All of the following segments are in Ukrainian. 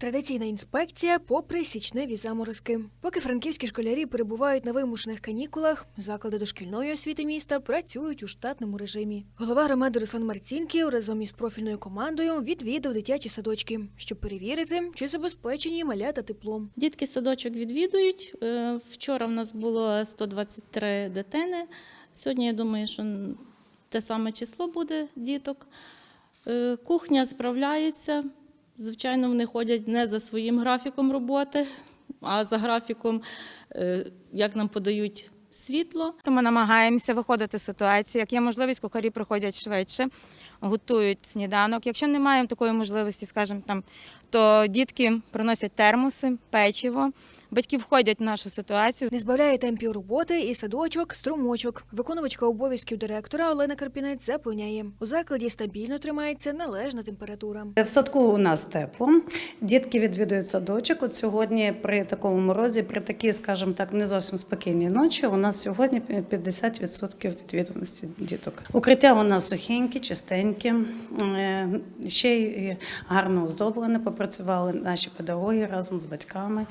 Традиційна інспекція попри січневі заморозки. Поки франківські школярі перебувають на вимушених канікулах, заклади дошкільної освіти міста працюють у штатному режимі. Голова громади Руслан Марцінків разом із профільною командою відвідав дитячі садочки, щоб перевірити, чи забезпечені малята теплом. Дітки садочок відвідують. Е, Вчора в нас було 123 дитини. Сьогодні я думаю, що те саме число буде діток. Е, Кухня справляється. Звичайно, вони ходять не за своїм графіком роботи, а за графіком, е, як нам подають світло. То ми намагаємося виходити з ситуації. Як є можливість, кухарі приходять швидше, готують сніданок. Якщо не маємо такої можливості, скажімо там, то дітки приносять термоси, печиво. Батьки входять в нашу ситуацію. Не збавляє темпів роботи і садочок струмочок. Виконувачка обов'язків директора Олена Карпінець запевняє, у закладі стабільно тримається належна температура. В садку у нас тепло. Дітки відвідують садочок. От сьогодні при такому морозі, при такій, скажімо так, не зовсім спокійній ночі. У нас сьогодні 50% відвідуваності діток. Укриття у нас сухенькі, чистенькі, е, ще й гарно оздоблене. Попрацювали наші педагоги разом з батьками.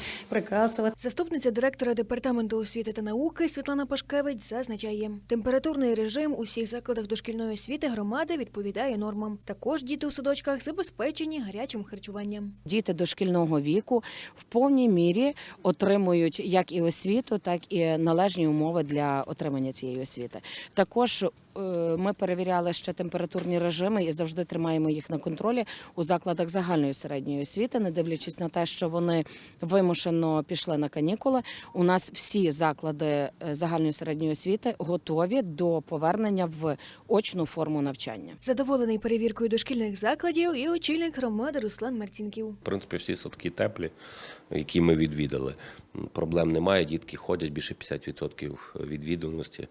Прикрасили. Заступниця директора департаменту освіти та науки Світлана Пашкевич зазначає, температурний режим у всіх закладах дошкільної освіти громади відповідає нормам. Також діти у садочках забезпечені гарячим харчуванням. Діти дошкільного віку в повній мірі отримують як і освіту, так і належні умови для отримання цієї освіти. Також ми перевіряли ще температурні режими і завжди тримаємо їх на контролі у закладах загальної середньої освіти, не дивлячись на те, що вони вимушено пішли на канікули. У нас всі заклади е, загальної середньої освіти готові до повернення в очну форму навчання. Задоволений перевіркою дошкільних закладів і очільник громади Руслан Марцінків. В принципі, всі садки теплі, які ми відвідали. Проблем немає, дітки ходять більше 50% відвідуваності.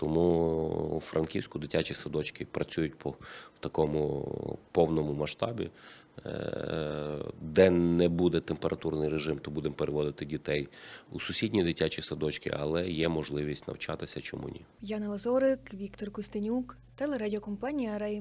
Тому у Франківську дитячі садочки працюють по в такому повному масштабі. Е, Де не буде температурний режим, то будемо переводити дітей у сусідні дитячі садочки, але є можливість навчатися, чому ні. Яна Лазорик, Віктор Костенюк, телерадіокомпанія Рей.